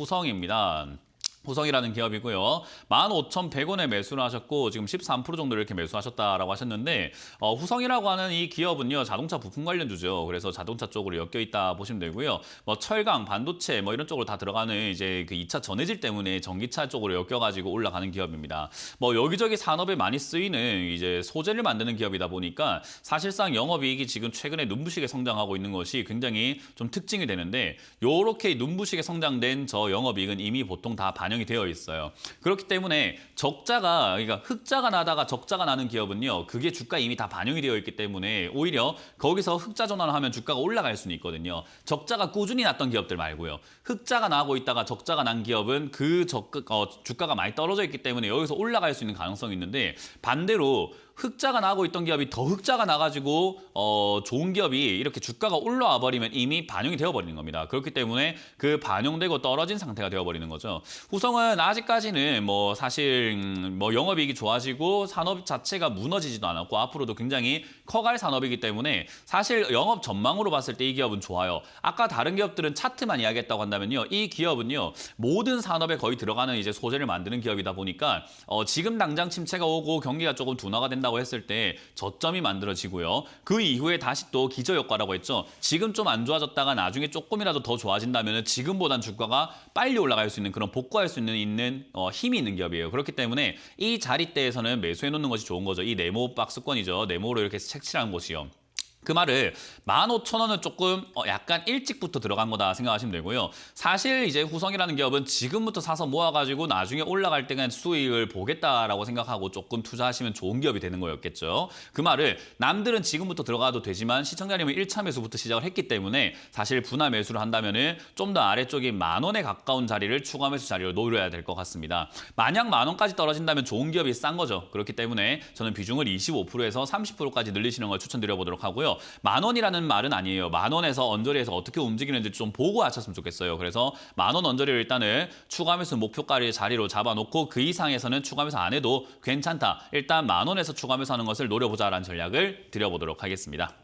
후성입니다. 후성이라는 기업이고요. 15,100원에 매수를 하셨고 지금 13% 정도 이렇게 매수하셨다라고 하셨는데 어, 후성이라고 하는 이 기업은요. 자동차 부품 관련주죠. 그래서 자동차 쪽으로 엮여 있다 보시면 되고요. 뭐 철강, 반도체 뭐 이런 쪽으로 다 들어가는 이제 그 2차 전해질 때문에 전기차 쪽으로 엮여 가지고 올라가는 기업입니다. 뭐 여기저기 산업에 많이 쓰이는 이제 소재를 만드는 기업이다 보니까 사실상 영업 이익이 지금 최근에 눈부시게 성장하고 있는 것이 굉장히 좀 특징이 되는데 요렇게 눈부시게 성장된 저 영업 이익은 이미 보통 다반 영이 되어 있어요. 그렇기 때문에 적자가 그러니까 흑자가 나다가 적자가 나는 기업은요. 그게 주가 이미 다 반영이 되어 있기 때문에 오히려 거기서 흑자 전환을 하면 주가가 올라갈 수는 있거든요. 적자가 꾸준히 났던 기업들 말고요. 흑자가 나고 있다가 적자가 난 기업은 그 적, 어, 주가가 많이 떨어져 있기 때문에 여기서 올라갈 수 있는 가능성이 있는데 반대로 흑자가 나고 있던 기업이 더 흑자가 나가지고 어, 좋은 기업이 이렇게 주가가 올라와 버리면 이미 반영이 되어 버리는 겁니다. 그렇기 때문에 그 반영되고 떨어진 상태가 되어 버리는 거죠. 후성은 아직까지는 뭐 사실 음, 뭐 영업이익이 좋아지고 산업 자체가 무너지지도 않았고 앞으로도 굉장히 커갈 산업이기 때문에 사실 영업 전망으로 봤을 때 이 기업은 좋아요. 아까 다른 기업들은 차트만 이야기했다고 한다면요. 이 기업은요. 모든 산업에 거의 들어가는 이제 소재를 만드는 기업이다 보니까 어, 지금 당장 침체가 오고 경기가 조금 둔화가 된다 고 했을 때 저점이 만들어지고요. 그 이후에 다시 또 기저효과라고 했죠. 지금 좀 안 좋아졌다가 나중에 조금이라도 더 좋아진다면 지금보단 주가가 빨리 올라갈 수 있는 그런 복구할 수 있는, 있는 어, 힘이 있는 기업이에요. 그렇기 때문에 이 자리대에서는 매수해 놓는 것이 좋은 거죠. 이 네모 박스권이죠. 네모로 이렇게 색칠한 곳이요. 그 말을 15,000원은 조금 어, 약간 일찍부터 들어간 거다 생각하시면 되고요. 사실 이제 후성이라는 기업은 지금부터 사서 모아가지고 나중에 올라갈 때 그냥 수익을 보겠다라고 생각하고 조금 투자하시면 좋은 기업이 되는 거였겠죠. 그 말을 남들은 지금부터 들어가도 되지만 시청자님은 1차 매수부터 시작을 했기 때문에 사실 분할 매수를 한다면 은 좀 더 아래쪽인 만 원에 가까운 자리를 추가 매수 자리로 노려야 될 것 같습니다. 만약 만 원까지 떨어진다면 좋은 기업이 싼 거죠. 그렇기 때문에 저는 비중을 25%에서 30%까지 늘리시는 걸 추천드려 보도록 하 고요. 만 원이라는 말은 아니에요. 만 원에서 언저리에서 어떻게 움직이는지 좀 보고 하셨으면 좋겠어요. 그래서 만 원 언저리를 일단은 추가 매수 목표가를 자리로 잡아놓고 그 이상에서는 추가 매수 안 해도 괜찮다. 일단 만 원에서 추가 매수 하는 것을 노려보자라는 전략을 드려보도록 하겠습니다.